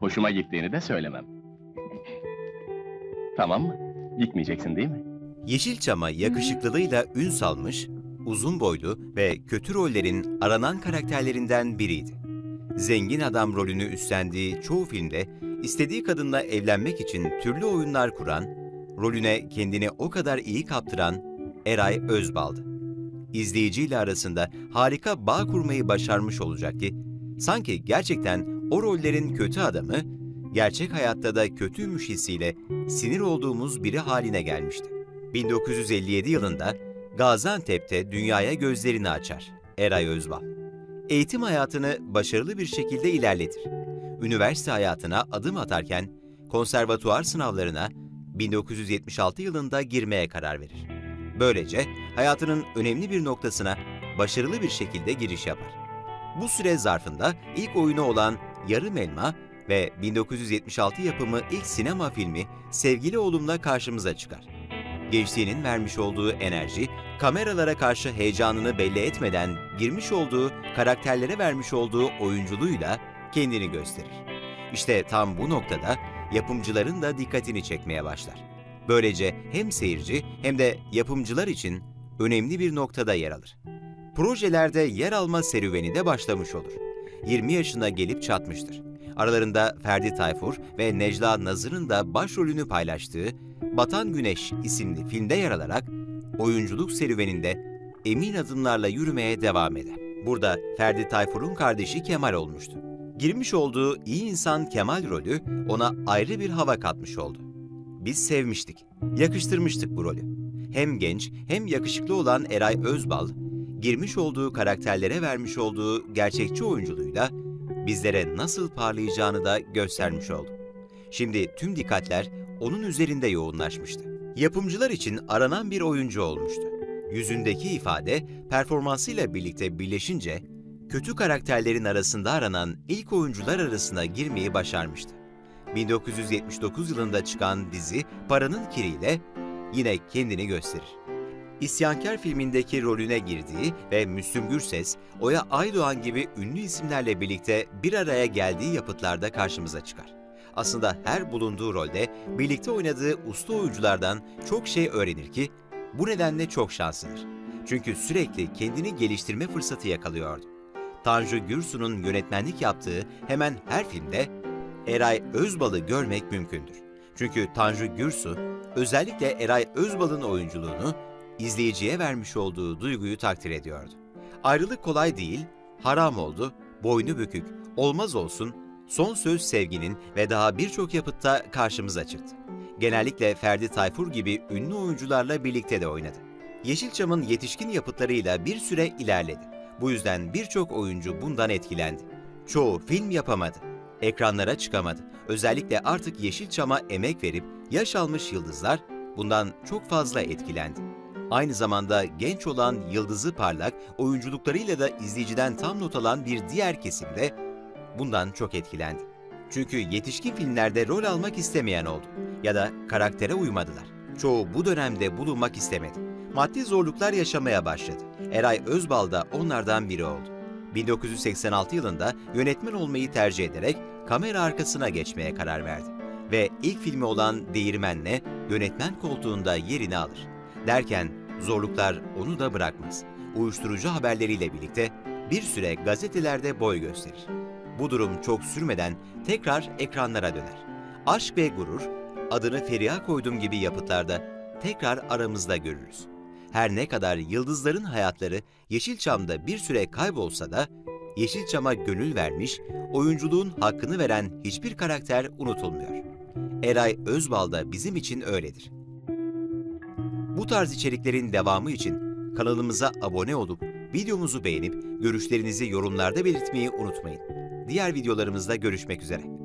Hoşuma gittiğini de söylemem. Tamam mı? Gitmeyeceksin değil mi? Yeşilçam'a yakışıklılığıyla ün salmış, uzun boylu ve kötü rollerin aranan karakterlerinden biriydi. Zengin adam rolünü üstlendiği çoğu filmde istediği kadınla evlenmek için türlü oyunlar kuran, rolüne kendini o kadar iyi kaptıran Eray Özbal'dı. İzleyiciyle arasında harika bağ kurmayı başarmış olacak ki, sanki gerçekten o rollerin kötü adamı, gerçek hayatta da kötüymüş hissiyle sinir olduğumuz biri haline gelmişti. 1957 yılında Gaziantep'te dünyaya gözlerini açar Eray Özbal. Eğitim hayatını başarılı bir şekilde ilerletir. Üniversite hayatına adım atarken konservatuar sınavlarına 1976 yılında girmeye karar verir. Böylece hayatının önemli bir noktasına başarılı bir şekilde giriş yapar. Bu süre zarfında ilk oyunu olan Yarım Elma ve 1976 yapımı ilk sinema filmi Sevgili Oğlum'la karşımıza çıkar. Gençliğinin vermiş olduğu enerji, kameralara karşı heyecanını belli etmeden girmiş olduğu, karakterlere vermiş olduğu oyunculuğuyla kendini gösterir. İşte tam bu noktada yapımcıların da dikkatini çekmeye başlar. Böylece hem seyirci hem de yapımcılar için önemli bir noktada yer alır. Projelerde yer alma serüveni de başlamış olur. 20 yaşına gelip çatmıştır. Aralarında Ferdi Tayfur ve Necla Nazır'ın da başrolünü paylaştığı Batan Güneş isimli filmde yer alarak oyunculuk serüveninde emin adımlarla yürümeye devam eder. Burada Ferdi Tayfur'un kardeşi Kemal olmuştu. Girmiş olduğu iyi insan Kemal rolü ona ayrı bir hava katmış oldu. Biz sevmiştik, yakıştırmıştık bu rolü. Hem genç hem yakışıklı olan Eray Özbal, girmiş olduğu karakterlere vermiş olduğu gerçekçi oyunculuğuyla bizlere nasıl parlayacağını da göstermiş oldu. Şimdi tüm dikkatler onun üzerinde yoğunlaşmıştı. Yapımcılar için aranan bir oyuncu olmuştu. Yüzündeki ifade performansıyla birlikte birleşince kötü karakterlerin arasında aranan ilk oyuncular arasına girmeyi başarmıştı. 1979 yılında çıkan dizi Paranın Kiriyle yine kendini gösterir. İsyankar filmindeki rolüne girdiği ve Müslüm Gürses, Oya Aydoğan gibi ünlü isimlerle birlikte bir araya geldiği yapıtlarda karşımıza çıkar. Aslında her bulunduğu rolde birlikte oynadığı usta oyunculardan çok şey öğrenir ki bu nedenle çok şanslıdır. Çünkü sürekli kendini geliştirme fırsatı yakalıyordu. Tanju Gürsu'nun yönetmenlik yaptığı hemen her filmde Eray Özbal'ı görmek mümkündür. Çünkü Tanju Gürsu özellikle Eray Özbal'ın oyunculuğunu izleyiciye vermiş olduğu duyguyu takdir ediyordu. Ayrılık kolay değil, haram oldu, boynu bükük, olmaz olsun, son söz sevginin ve daha birçok yapıtta karşımıza çıktı. Genellikle Ferdi Tayfur gibi ünlü oyuncularla birlikte de oynadı. Yeşilçam'ın yetişkin yapıtlarıyla bir süre ilerledi. Bu yüzden birçok oyuncu bundan etkilendi. Çoğu film yapamadı. Ekranlara çıkamadı. Özellikle artık Yeşilçam'a emek verip yaş almış yıldızlar bundan çok fazla etkilendi. Aynı zamanda genç olan yıldızı parlak oyunculuklarıyla da izleyiciden tam not alan bir diğer kesimde bundan çok etkilendi. Çünkü yetişkin filmlerde rol almak istemeyen oldu ya da karaktere uymadılar. Çoğu bu dönemde bulunmak istemedi. Maddi zorluklar yaşamaya başladı. Eray Özbal da onlardan biri oldu. 1986 yılında yönetmen olmayı tercih ederek kamera arkasına geçmeye karar verdi. Ve ilk filmi olan Değirmen'le yönetmen koltuğunda yerini alır. Derken zorluklar onu da bırakmaz. Uyuşturucu haberleriyle birlikte bir süre gazetelerde boy gösterir. Bu durum çok sürmeden tekrar ekranlara döner. Aşk ve Gurur, adını Feriha koydum gibi yapıtlarda tekrar aramızda görürüz. Her ne kadar yıldızların hayatları Yeşilçam'da bir süre kaybolsa da Yeşilçam'a gönül vermiş, oyunculuğun hakkını veren hiçbir karakter unutulmuyor. Eray Özbal da bizim için öyledir. Bu tarz içeriklerin devamı için kanalımıza abone olup videomuzu beğenip görüşlerinizi yorumlarda belirtmeyi unutmayın. Diğer videolarımızda görüşmek üzere.